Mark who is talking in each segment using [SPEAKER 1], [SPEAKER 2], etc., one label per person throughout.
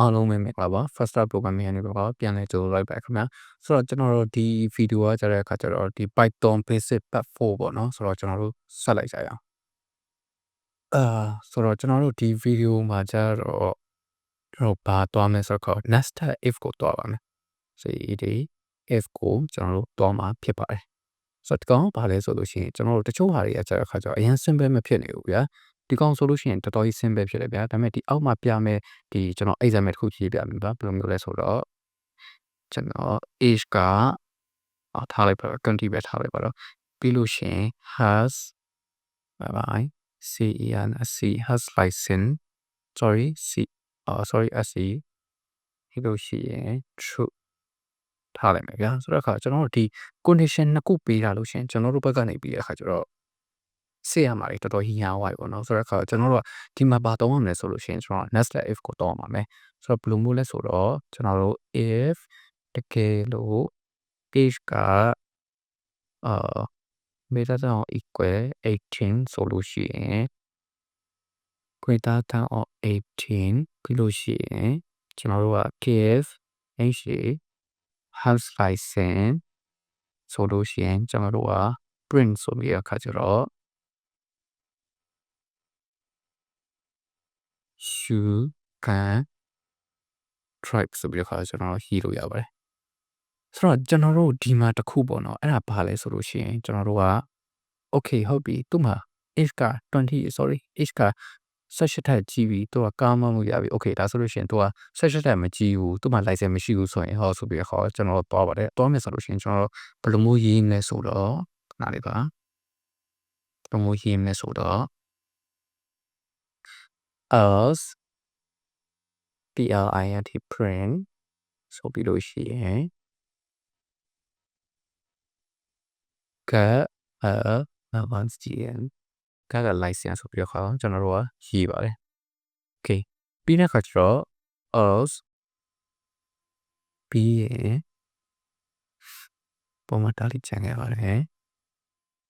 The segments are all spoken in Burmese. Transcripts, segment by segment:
[SPEAKER 1] အားလုံးပဲမင်္ဂလာပါ First Step Programming ကနေပြီးတော့ပြန်လည်ကြိုဆိုလိုက်ပါခင်ဗျာဆိုတော့ကျွန်တော်တို့ဒီဗီဒီယိုကကြတဲ့အခါကျတော့ဒီ Python Basic Part 4ပေါ့နော်ဆိုတော့ကျွန်တော်တို့ဆက်လိုက်ကြရအောင်အာဆိုတော့ကျွန်တော်တို့ဒီဗီဒီယိုမှာကြတော့ကျွန်တော်ဘာသွားမလဲဆိုတော့ nested if ကိုသွားပါမယ်ဆိုဒီ if ကိုကျွန်တော်တို့သွားမှာဖြစ်ပါတယ်ဆိုတော့ဒီကောင်ဘာလဲဆိုလို့ရှိရင်ကျွန်တော်တို့တချို့ဟာတွေကကြတဲ့အခါကျတော့အရင် simple မဖြစ်နေဘူးဗျာ ဒီကောင်ဆိုလို့ရှိရင်တော်တော်ကြီး simple ဖြစ်တယ်ဗျာဒါပေမဲ့ဒီအောက်မှာပြမယ်ဒီကျွန်တော် example တစ်ခုကြည့်ပြမယ်ဗျာဘယ်လိုမျိုးလဲဆိုတော့ကျွန်တော် age ကအော်ထားလိုက်ပါတော့20ပဲထားလိုက်ပါတော့ပြီးလို့ရှိရင် has bye bye c e n s c has license sorry c uh sorry s e ပြီးလို့ရှိရင် true ထားလိုက်မယ်ဗျာဆိုတော့အခါကျွန်တော်တို့ဒီ condition နှစ်ခုပေးတာလို့ရှိရင်ကျွန်တော်တို့ဘက်ကနေပြီးတဲ့အခါကျတော့ စေရမှာလေတော်တော်ဟီညာဝိုင်ပေါ့နော်ဆိုတော့အခါကျွန်တော်တို့ကဒီမှာဘာသုံးရမလဲဆိုလို့ရှိရင်ကျွန်တော် nested if ကိုသုံးရမှာမယ်ဆိုတော့ဘယ်လိုမျိုးလဲဆိုတော့ကျွန်တော်တို့ if တကယ်လို့ age ကအာ greater than or equal 18ဆိုလို့ရှိရင် greater than or 18ပြီးလို့ရှိရင်ကျွန်တော်တို့က give h has license ဆိုလို့ရှိရင်ကျွန်တော်တို့က print ဆိုပြီးအခါကျတော့ you can tribe ဆိုပြီးတော့ခါကျွန်တော်ဟီးလို့ရပါတယ်ဆိုတော့ကျွန်တော်တို့ဒီမှာတစ်ခုပေါ့နော်အဲ့ဒါဘာလဲဆိုလို့ရှိရင်ကျွန်တော်တို့က okay ဟုတ်ပြီသူ့မှာ age က20 sorry age က18ထက်ကြီးပြီသူကကားမမှုရပြီ okay ဒါဆိုလို့ရှိရင်သူက18ထက်မကြီးဘူးသူ့မှာ license မရှိဘူးဆိုရင်ဟောဆိုပြီးတော့ကျွန်တော်တော့ပါတယ်တော့မယ်ဆိုလို့ရှိရင်ကျွန်တော်ဘယ်လိုမျိုးရေးမလဲဆိုတော့နားလေးပါဘယ်လိုမျိုးရေးမလဲဆိုတော့ else print print ဆိုပြီးလို့ရှိရင် get a advanced gn ကက license ဆိုပြီးတော့ခါကျွန်တော်တို့ကရေးပါတယ် okay ပြီးတဲ့အခါကျတော့ else ပြီးရင်ပုံမှန်တားလိချန်ခဲ့ပါတယ်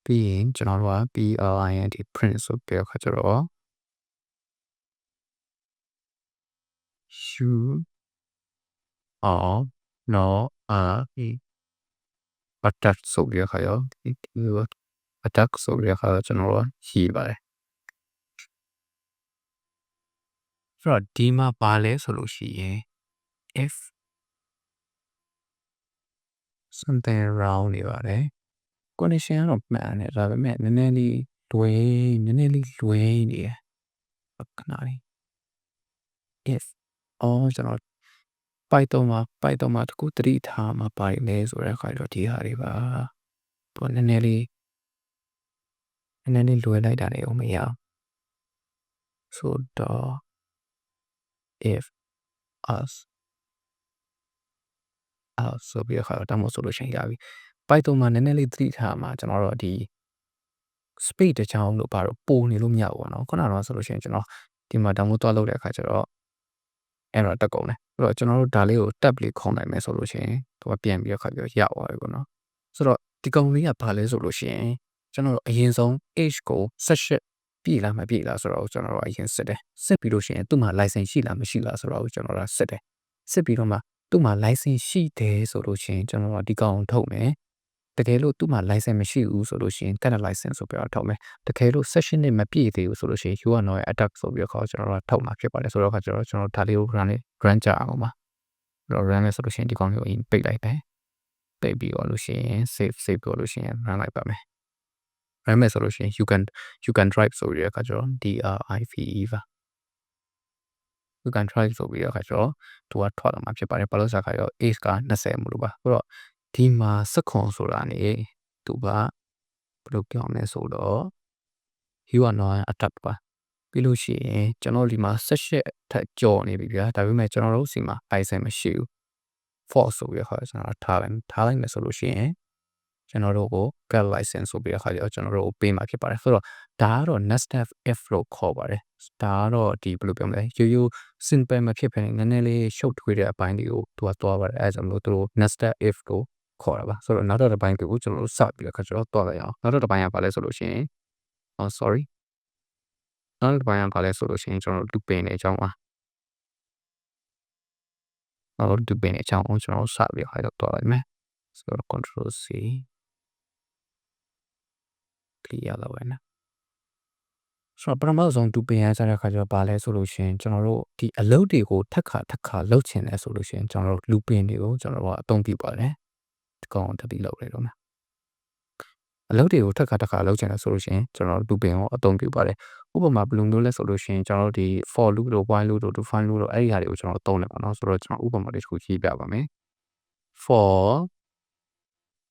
[SPEAKER 1] ပြီးရင်ကျွန်တော်တို့က print print ဆိုပြီးတော့ခါကျတော့ you are not a attack ဆိုပြီးခါရောဒီ attack ဆိုပြီးခါကျွန်တော်တို့ရှိပါတယ်ဆိုတော့ဒီမှာပါလဲဆိုလို့ရှိရင် if something wrong နေပါတယ် condition ကတော့မှန်တယ်ဒါပေမဲ့နည်းနည်းလေးလွဲနည်းနည်းလေးလွဲနေတယ်ခဏလေး if အော်ကျွန်တော် Python မှာ Python မှာတခုသတိထားမှာပါလဲဆိုတဲ့အခါကျတော့ဒီဟာတွေပါပေါ့နည်းနည်းလေးနည်းနည်းလေးလွယ်လိုက်တာလည်းမရဆိုတော့ if us အော်ဆိုပြီးခါတော့တမို့ဆိုလို့ရှိရင်ရပြီ Python မှာနည်းနည်းလေးသတိထားမှာကျွန်တော်တို့ဒီ space တစ်ချောင်းလို့ပါတော့ပိုနေလို့မရဘူးပေါ့နော်ခုနကတော့ဆိုလို့ရှိရင်ကျွန်တော်ဒီမှာ download သွားလုပ်တဲ့အခါကျတော့ error တက်ကုန်တယ်အဲ့တော့ကျွန်တော်တို့ဒါလေးကို tab လေးခေါင်းနိုင်မယ်ဆိုလို့ရှိရင်သူကပြန်ပြီးတော့ခါပြီးရသွားပြီပေါ့နော်ဆိုတော့ဒီကောင်လေးကဘာလဲဆိုလို့ရှိရင်ကျွန်တော်တို့အရင်ဆုံး age ကို18ပြည့်လားမပြည့်လားဆိုတော့ကျွန်တော်တို့အရင်စစ်တယ်စစ်ပြီးလို့ရှိရင်သူ့မှာ license ရှိလားမရှိလားဆိုတော့ကျွန်တော်တို့စစ်တယ်စစ်ပြီးတော့မှသူ့မှာ license ရှိတယ်ဆိုလို့ရှိရင်ကျွန်တော်တို့ဒီကောင်ထုတ်မယ် တကယ်လို့သူ့မှာ license မရှိဘူးဆိုလို့ရှိရင် cat license ဆိုပြီးတော့ထုတ်မယ်တကယ်လို့ session နဲ့မပြည့်သေးဘူးဆိုလို့ရှိရင် you are not attack ဆိုပြီးတော့ခေါ်ကျွန်တော်တို့ထုတ်မှာဖြစ်ပါတယ်ဆိုတော့ခါကျတော့ကျွန်တော်ဒါလေးကို run လေး run ကြအောင်ပါအဲ့တော့ run လေးဆိုလို့ရှိရင်ဒီကောင်လေးကိုပိတ်လိုက်တယ်ပိတ်ပြီးတော့လို့ရှိရင် save save ပြီးတော့လို့ရှိရင် run လိုက်ပါမယ် run မယ်ဆိုလို့ရှိရင် you can you can drive ဆိုပြီးတော့ခါကျတော့ drive ပါ you can try ဆိုပြီးတော့ခါကျတော့သူကထွက်လာမှာဖြစ်ပါတယ်ဘာလို့ဆိုတော့ခါကျတော့ age က20မလို့ပါဆိုတော့ ဒီမှာစက်ခွန်ဆိုတာနေသူကဘယ်လိုပြောမလဲဆိုတော့ you are not attack ပါပြီးလို့ရှိရင်ကျွန်တော်ဒီမှာ18ထက်ကျော်နေပြီဗျာဒါပေမဲ့ကျွန်တော်တို့စီမှာ license မရှိဘူး false ဆိုပြီးတော့ကျွန်တော်ထားလိုက်ထားလိုက်မယ်ဆိုလို့ရှိရင်ကျွန်တော်တို့ကို get license ဆိုပြီးတော့ခါကျတော့ကျွန်တော်တို့ကိုပေးမှာဖြစ်ပါတယ်ဆိုတော့ဒါကတော့ nested if လို့ခေါ်ပါတယ်ဒါကတော့ဒီဘယ်လိုပြောမလဲရိုးရိုး simple မဖြစ်ဘဲနည်းနည်းလေးရှုပ်ထွေးတဲ့အပိုင်းတွေကိုသူကသွားပါတယ်အဲဒါကြောင့်မလို့သူတို့ nested if ကို ခေါ်တာပါဆိုတော့နောက်တစ်ပိုင်းကိုကျွန်တော်တို့စပြီးတော့ခါကျတော့တွားလိုက်အောင်နောက်တစ်ပိုင်းကဘာလဲဆိုလို့ရှိရင် oh sorry နောက်တစ်ပိုင်းကဘာလဲဆိုလို့ရှိရင်ကျွန်တော်တို့ loop ပင်နေအကြောင်းပါကျွန်တော်တို့ dupin အကြောင်းကျွန်တော်တို့စပြီးခိုင်းတော့တွားလိုက်မယ်ဆိုတော့ control c clear လုပ်ရနော်ဆိုတော့ပထမဆုံး dupin ရကြတဲ့ခါကျတော့ဗာလဲဆိုလို့ရှိရင်ကျွန်တော်တို့ဒီအလုပ်တွေကိုထက်ခါထက်ခါလုပ်ချင်တယ်ဆိုလို့ရှိရင်ကျွန်တော်တို့ looping တွေကိုကျွန်တော်တို့ကအသုံးပြုပါတယ် ဒီကောင်တက်ပြီးလုပ်လိုက်တော့မယ်အလုပ်တွေကိုထက်ခါထက်ခါလုပ်ချင်တယ်ဆိုလို့ရှိရင်ကျွန်တော်တို့ looping ကိုအသုံးပြုပါတယ်ဥပမာဘယ်လိုမျိုးလဲဆိုလို့ရှိရင်ကျွန်တော်တို့ဒီ for loop တို့ while loop တို့ do find loop တို့အဲ့ဒီဟာတွေကိုကျွန်တော်တို့သုံးနေပါတော့ဆိုတော့ကျွန်တော်ဥပမာလေးတစ်ခုရေးပြပါမယ် for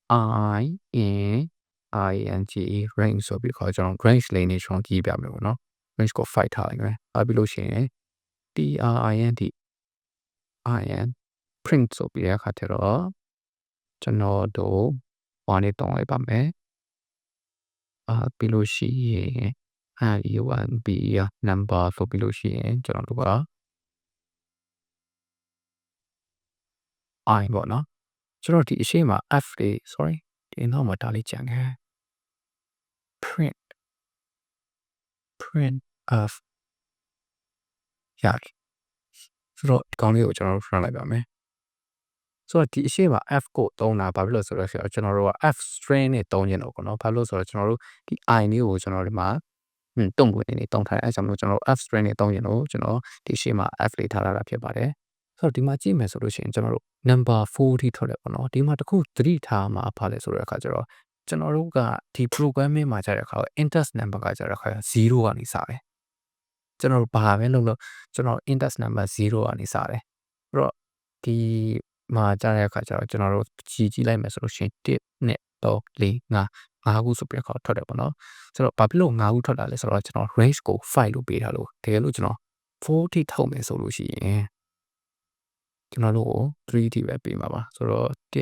[SPEAKER 1] i in ing range ဆိုပြီးခေါ်ကျွန်တော် range လေးနေကျွန်တော်ကြီးပြမယ်ပေါ့နော် range ကို fight ထားလိုက်မယ်အဲပြီးလို့ရှိရင် trind in print ဆိုပြီးတဲ့အခါကျတော့ ကျွန်တော်တို့ဘာနေတောင်းလိုက်ပါမယ်အာပြီးလို့ရှိရင်အဲဒီ 1b number ဆိုပြီးလို့ရှိရင်ကျွန်တော်တို့က i ပေါ့နော်ကျွန်တော်ဒီအရှိမ f လေး sorry ဒီနောက်မှာဒါလေးကြံခဲ့ print print of ရတယ်ဆိုတော့ဒီကောင်းလေးကိုကျွန်တော်တို့ run လိုက်ပါမယ် ဆိုတော့ဒီအရှိမ f ကိုသုံးတာဘာဖြစ်လို့ဆိုတော့ကျွန်တော်တို့က f string နဲ့သုံးခြင်းတော့ပေါ့နော်ဘာလို့ဆိုတော့ကျွန်တော်တို့ဒီ i လေးကိုကျွန်တော်ဒီမှာတုံ့ဝင်နေတုံ့ထားအဲကြောင့်မလို့ကျွန်တော် f string နဲ့သုံးရင်လို့ကျွန်တော်ဒီရှေ့မှာ f လေးထားတာဖြစ်ပါတယ်ဆိုတော့ဒီမှာကြည့်မယ်ဆိုလို့ရှိရင်ကျွန်တော်တို့ number 4ထိထွက်တယ်ပေါ့နော်ဒီမှာတခုသတိထားမှာဖားလဲဆိုတဲ့အခါကျတော့ကျွန်တော်တို့ကဒီ programming မှာကြာတဲ့အခါ index number ကကြာတဲ့အခါ0ကနေစတယ်ကျွန်တော်တို့ဘာပဲလုပ်လို့ကျွန်တော် index number 0ကနေစတယ်အဲ့တော့ဒီ မှာကြာတဲ့အခါကျတော့ကျွန်တော်တို့ကြည့်ကြည့်လိုက်မယ်ဆိုလို့ရှိရင်1နဲ့3 4 5 5ခုဆိုပြီးတော့ထွက်တယ်ပေါ့နော်ဆိုတော့ဘာဖြစ်လို့5ခုထွက်တာလဲဆိုတော့ကျွန်တော် range ကို5လို့ပေးထားလို့တကယ်လို့ကျွန်တော်4ထိထုတ်မယ်ဆိုလို့ရှိရင်ကျွန်တော်တို့ကို3ထိပဲပေးမှာပါဆိုတော့1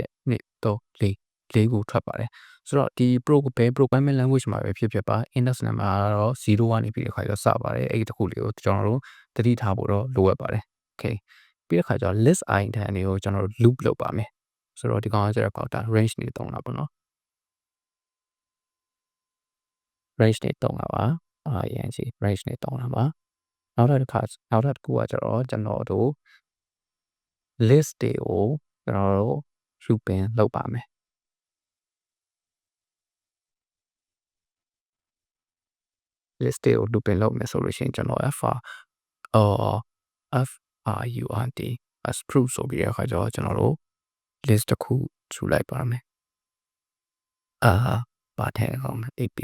[SPEAKER 1] 2 3 4 4ခုထွက်ပါတယ်ဆိုတော့ဒီ pro ဘယ် programming language မှာပဲဖြစ်ဖြစ်ပါ index number ကတော့0ကနေပြီးတဲ့ခါကျတော့စပါတယ်အဲ့ဒီတစ်ခုလေးကိုကျွန်တော်တို့သတိထားဖို့တော့လိုအပ်ပါတယ် okay ပြီးတဲ့ခါကျတော့ list item တွေကိုကျွန်တော်တို့ loop လုပ်ပါမယ်ဆိုတော့ဒီကောင်ကကျတော့ဒါ range နေတုံးတာပေါ့နော် range နေတုံးတာပါအာရန်စီ range နေတုံးတာပါနောက်တစ်ခါနောက်တစ်ခုကကျတော့ကျွန်တော်တို့ list တွေကိုကျွန်တော်တို့ grouping လုပ်ပါမယ် list တွေကို looping လုပ်မယ်ဆိုလို့ရှိရင်ကျွန်တော် f အော် f r u n t as proof ဆိုပြီးတဲ့အခါကျတော့ကျွန်တော်တို့ list တစ်ခုထူလိုက်ပါမယ်အာပါထဲကောင် app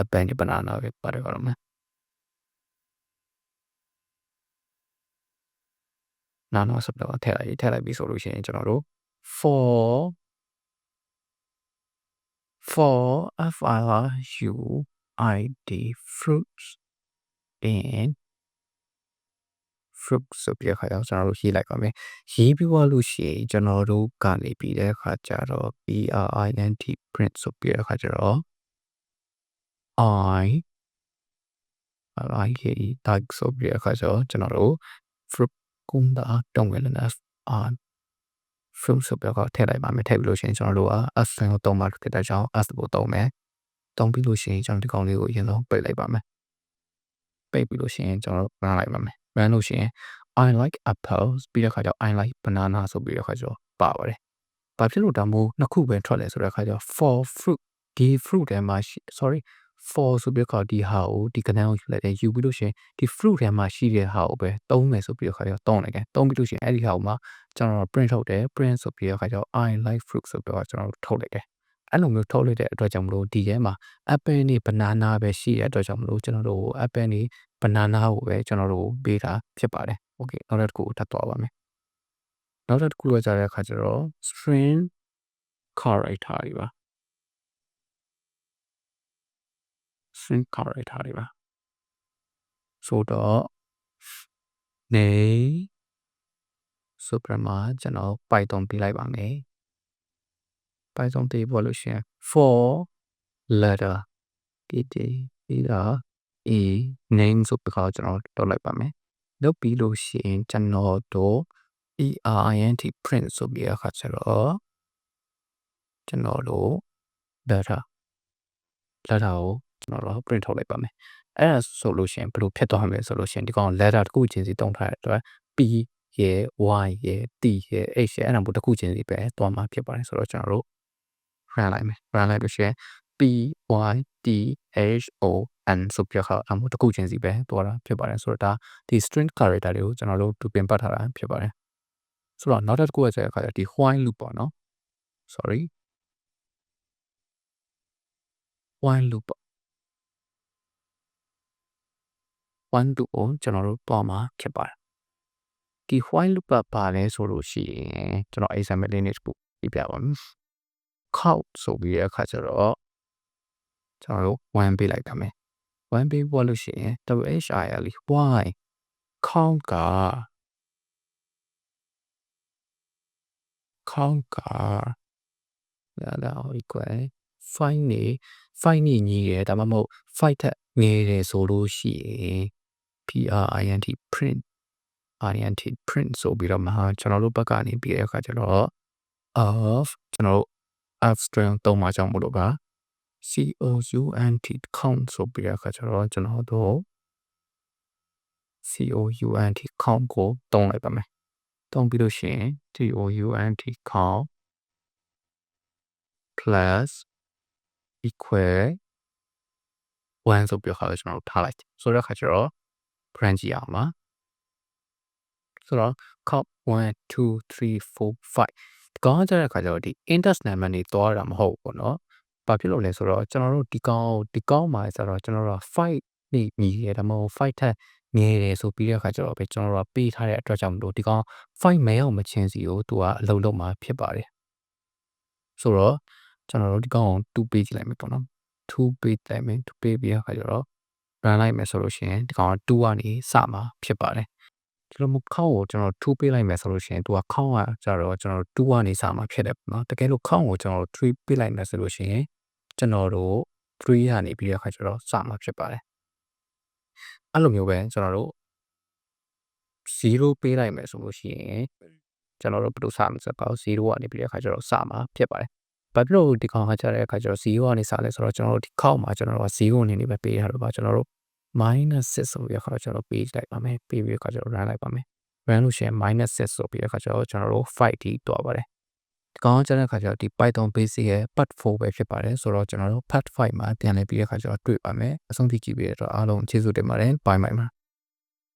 [SPEAKER 1] app band banana ပဲပါတယ်ကောင်မယ်နာနော်ဆိုတော့ထည့်လိုက်ထည့်လိုက်ပြီဆိုလို့ရှိရင်ကျွန်တော်တို့ for for f r u i d fruits in fruit ဆိုပြီးတဲ့ခါကျတော့ကျွန်တော်တို့ရေးလိုက်ပါမယ်ရေးပြီးသွားလို့ရှိရင်ကျွန်တော်တို့ကနေပြီးတဲ့ခါကျတော့ p r i n t print ဆိုပြီးတဲ့ခါကျတော့ i i k e tag ဆိုပြီးတဲ့ခါကျတော့ကျွန်တော်တို့ fruit ကုန်းတာတုံးဝင်နေ r fruit ဆိုပြီးတော့ထည့်လိုက်ပါမယ်ထည့်ပြီးလို့ရှိရင်ကျွန်တော်တို့က s ကိုသုံးပါဖြစ်တဲ့ကြောင့် s ကိုသုံးမယ်သုံးပြီးလို့ရှိရင်ကျွန်တော်ဒီကောင်လေးကိုအရင်ဆုံးပိတ်လိုက်ပါမယ်ပိတ်ပြီးလို့ရှိရင်ကျွန်တော် run လိုက်ပါမယ် run လို့ရှိရင် I like apples ပြီးတဲ့ခါကျတော့ I like banana ဆိုပြီးတဲ့ခါကျတော့ပါပါတယ်။ဘာဖြစ်လို့ဒါမို့နှစ်ခုပဲထွက်လဲဆိုတဲ့ခါကျတော့ for fruit ဒီ fruit ထဲမှာ sorry for ဆိုပြီးတော့ဒီဟာကိုဒီကဏ္ဍကိုယူလိုက်တယ်ယူပြီးလို့ရှိရင်ဒီ fruit ထဲမှာရှိတဲ့ဟာကိုပဲသုံးမယ်ဆိုပြီးတော့ခါကျတော့သုံးလိုက်တယ်။သုံးပြီးလို့ရှိရင်အဲ့ဒီဟာကိုမှကျွန်တော် print ထုတ်တယ် print ဆိုပြီးတော့ခါကျတော့ I like fruit ဆိုပြီးတော့ကျွန်တော်ထုတ်လိုက်တယ်အဲ့လိုမျိုးထုတ်လိုက်တဲ့အတွက်ကြောင့်မလို့ဒီထဲမှာ apple နဲ့ banana ပဲရှိတဲ့အတွက်ကြောင့်မလို့ကျွန်တော်တို့ apple နဲ့ banana ကိုပဲကျွန်တော်တို့ပေးတာဖြစ်ပါတယ်။ Okay နောက်တစ်ခုထပ်သွားပါမယ်။နောက်တစ်ခုကကြာတဲ့အခါကျတော့ string character တွေပါ string character တွေပါဆိုတော့နေဆိုပြမှာကျွန်တော် Python ပြလိုက်ပါမယ် Python တည်ပေါ်လို့ရှိရင် for letter kt ပြီးတော့ a name ဆိုပြီးတော့ကျွန်တော်တောက်လိုက်ပါမယ်လုပ်ပြီးလို့ရှိရင်ကျွန်တော်တို့ erint print ဆိုပြီးအခါကျတော့ကျွန်တော်တို့ data data ကိုကျွန်တော်တို့ print ထုတ်လိုက်ပါမယ်အဲ့ဒါဆိုလို့ရှိရင်ဘယ်လိုဖြစ်သွားမလဲဆိုလို့ရှိရင်ဒီကောင် letter တစ်ခုချင်းစီတုံးထားတဲ့အတွက် p ရဲ့ y ရဲ့ t ရဲ့ h ရဲ့အဲ့ဒါမျိုးတစ်ခုချင်းစီပဲသွားမှာဖြစ်ပါတယ်ဆိုတော့ကျွန်တော်တို့ run လိုက်မယ် run လိုက်လို့ရှိရင် p y t h o n ဆိုပြခါအမှုတစ်ခုချင်းစီပဲသွားတာဖြစ်ပါတယ်ဆိုတော့ဒါဒီ string character တွေကိုကျွန်တော်တို့တူပင်ပတ်ထားတာဖြစ်ပါတယ်ဆိုတော့နောက်တစ်ခုကကျတဲ့အခါကျဒီ while loop ပေါ့နော် sorry while loop while loop ကိုကျွန်တော်တို့တွားမှာဖြစ်ပါတယ်ဒီ while loop ကဘာလဲဆိုလို့ရှိရင်ကျွန်တော် example လေးနဲ့တစ်ခုပြပြပါမယ် count ဆိုပြီးတဲ့အခါကျတော့ကျွန်တော်တို့1ပေးလိုက်တာမယ် 1ပေးပေါ်လို့ရှိရင် WHIL y count က count ကလာလာ equal 5နေ5နေညီးတယ်ဒါမှမဟုတ်5ထက်ငယ်တယ်ဆိုလို့ရှိရင် print print int print ဆိုပြီးတော့မှကျွန်တော်တို့ဘက်ကနေပြီးတဲ့အခါကျတော့ of ကျွန်တော်တို့ f string သုံးမှာကြောင့်မလို့ပါ count count ဆိုပြီးတဲ့အခါကျတော့ကျွန်တော်တို့ count count ကိုတုံးလိုက်ပါမယ်တုံးပြီးလို့ရှိရင် count count plus equal 1ဆိုပြီးခါတော့ကျွန်တော်တို့ထားလိုက်ဆိုတော့ခါကျတော့ branch ရအောင်ပါဆိုတော့ count 1 2 3 4 5ဒီကောင်ကကြတဲ့ခါကျတော့ဒီ index number နေသွားတာမဟုတ်ဘူးပေါ့နော်။ ဘာဖြစ်လို့လဲဆိုတော့ကျွန်တော်တို့ဒီကောင်ဒီကောင်မှာဆိုတော့ကျွန်တော်တို့5နေညီရဒါမှမဟုတ်5ထက်ငယ်တယ်ဆိုပြီးတဲ့အခါကျတော့ပဲကျွန်တော်တို့ပေးထားတဲ့အတွက်ကြောင့်မလို့ဒီကောင်5မဲအောင်မချင်းစီကိုသူကအလုံးလုံးမှာဖြစ်ပါတယ်။ဆိုတော့ကျွန်တော်တို့ဒီကောင်ကို2ပေးကြည့်လိုက်မယ်ပေါ့နော်။2ပေးလိုက်မယ်2ပေးပြီးတဲ့အခါကျတော့ run လိုက်မယ်ဆိုလို့ရှိရင်ဒီကောင်က2ကနေစမှာဖြစ်ပါတယ် ဒီလိုမျိုးခေါင်းကိုကျွန်တော်2ပေးလိုက်မယ်ဆိုလို့ရှိရင်သူကခေါင်းကကြတော့ကျွန်တော်2ကနေစမှာဖြစ်တယ်ပေါ့နော်တကယ်လို့ခေါင်းကိုကျွန်တော်3ပေးလိုက်မယ်ဆိုလို့ရှိရင်ကျွန်တော်တို့3ကနေပြီးတဲ့အခါကျတော့စမှာဖြစ်ပါတယ်အဲ့လိုမျိုးပဲကျွန်တော်တို့0ပေးလိုက်မယ်ဆိုလို့ရှိရင်ကျွန်တော်တို့ဘယ်လိုစမှာဆိုတော့0ကနေပြီးတဲ့အခါကျတော့စမှာဖြစ်ပါတယ်ဘာဖြစ်လို့ဒီကောင်ကကြတဲ့အခါကျတော့0ကနေစလဲဆိုတော့ကျွန်တော်တို့ဒီခေါင်းမှာကျွန်တော်တို့က0အနေနဲ့ပဲပေးထားတော့ပါကျွန်တော်တို့ minus 6ဆိုပြီးခါကျွန်တော်ပေးလိုက်ပါမယ်ပေးပြီးခါကျွန်တော် run လိုက်ပါမယ် run လို့ရှိရင် minus 6ဆိုပြီးခါကျွန်တော်ကျွန်တော်တို့5ထိတွားပါတယ်ဒီကောင်ကျတဲ့ခါကျတော့ဒီ Python basic ရဲ့ part 4ပဲဖြစ်ပါတယ်ဆိုတော့ကျွန်တော်တို့ part 5မှာပြန်လည်ပြီးတဲ့ခါကျတော့တွေ့ပါမယ်အဆုံးထိကြည့်ပြီးတော့အားလုံးကျေးဇူးတင်ပါတယ် bye bye ပါ